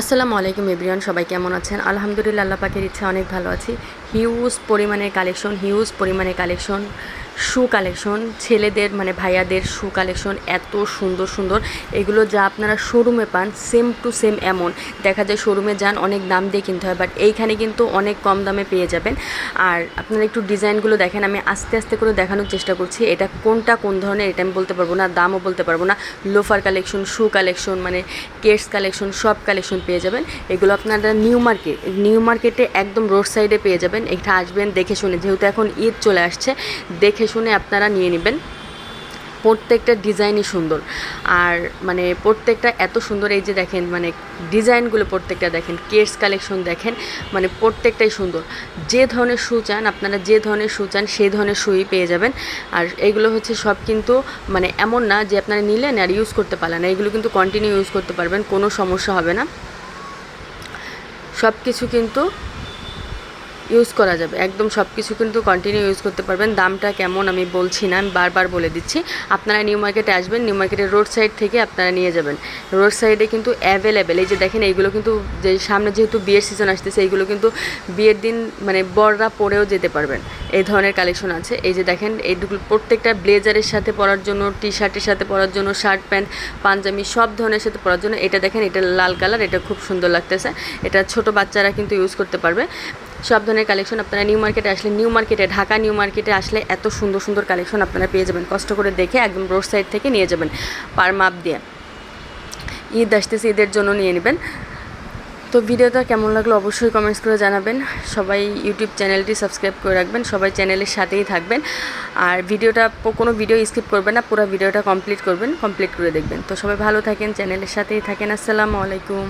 আসসালামু আলাইকুম এভরিওয়ান সবাই কেমন আছেন? আলহামদুলিল্লাহ আল্লাহ পাকের ইচ্ছা অনেক ভালো আছি। হিউজ পরিমাণের কালেকশন হিউজ পরিমাণে কালেকশন শু কালেকশন ছেলেদের মানে ভাইয়াদের শু কালেকশন এত সুন্দর সুন্দর। এগুলো যা আপনারা শোরুমে পান সেম টু সেম এমন দেখা যায় শোরুমে যান, অনেক দাম দিয়ে কিনতে হয় বাট এইখানে কিন্তু অনেক কম দামে পেয়ে যাবেন। আর আপনারা একটু ডিজাইনগুলো দেখেন, আমি আস্তে আস্তে করে দেখানোর চেষ্টা করছি, এটা কোনটা কোন ধরনের, এটা আমি বলতে পারব না, দামও বলতে পারব না। লোফার কালেকশন শু কালেকশন মানে কেটস কালেকশন সব কালেকশন পেয়ে যাবেন। এগুলো আপনারা নিউ মার্কেট নিউ মার্কেটে একদম রোড সাইডে পেয়ে যাবেন। এটা আসবেন, দেখে শুনে। যেহেতু এখন ঈদ চলে আসছে, দেখে শুনে আপনারা নিয়ে নেবেন। প্রত্যেকটা ডিজাইনই সুন্দর। আর মানে প্রত্যেকটা এত সুন্দর, এই যে দেখেন মানে ডিজাইনগুলো প্রত্যেকটা দেখেন, কেস কালেকশন দেখেন মানে প্রত্যেকটাই সুন্দর। যে ধরনের শু চান, আপনারা যে ধরনের শু চান, সেই ধরনের শুই পেয়ে যাবেন। আর এইগুলো হচ্ছে সব কিন্তু মানে এমন না যে আপনারা নিলেন আর ইউজ করতে পারলেন না। এগুলো কিন্তু কন্টিনিউ ইউজ করতে পারবেন, কোনো সমস্যা হবে না। সব কিছু কিন্তু ইউজ করা যাবে। একদম সব কিছু কিন্তু কন্টিনিউ ইউজ করতে পারবেন। দামটা কেমন আমি বলছি না, আমি বারবার বলে দিচ্ছি। আপনারা নিউ মার্কেটে আসবেন নিউ মার্কেটের রোড সাইড থেকে আপনারা নিয়ে যাবেন। রোড সাইডে কিন্তু অ্যাভেলেবেল এই যে দেখেন এইগুলো কিন্তু যে সামনে যেহেতু বিয়ের সিজন আসতেছে, এইগুলো কিন্তু বিয়ের দিন মানে বড়রা পরেও যেতে পারবেন। এই ধরনের কালেকশন আছে। এই যে দেখেন এইগুলো প্রত্যেকটা ব্লেজারের সাথে পরার জন্য টি শার্টের সাথে পরার জন্য শার্ট প্যান্ট পাঞ্জাবি সব ধরনের সাথে পরার জন্য। এটা দেখেন, এটা লাল কালার এটা খুব সুন্দর লাগতেছে। এটা ছোট বাচ্চারা কিন্তু ইউজ করতে পারবে। সব ধরনের কালেকশন আপনারা নিউ মার্কেটে আসলে নিউ মার্কেটে ঢাকা নিউ মার্কেটে আসলে এত সুন্দর সুন্দর কালেকশন আপনারা পেয়ে যাবেন। কষ্ট করে দেখে একদম রোড সাইড থেকে নিয়ে যাবেন পার মাপ দিয়ে। ঈদ আসতেছে, ঈদের জন্য নিয়ে নেবেন। তো ভিডিওটা কেমন লাগল অবশ্যই কমেন্টস করে জানাবেন। সবাই ইউটিউব চ্যানেলটি সাবস্ক্রাইব করে রাখবেন, সবাই চ্যানেলের সাথেই থাকবেন। আর ভিডিওটা কোনো ভিডিও স্কিপ করবেন না, পুরো ভিডিওটা কমপ্লিট করবেন কমপ্লিট করে দেখবেন। তো সবাই ভালো থাকেন চ্যানেলের সাথেই থাকেন। আসসালামু আলাইকুম।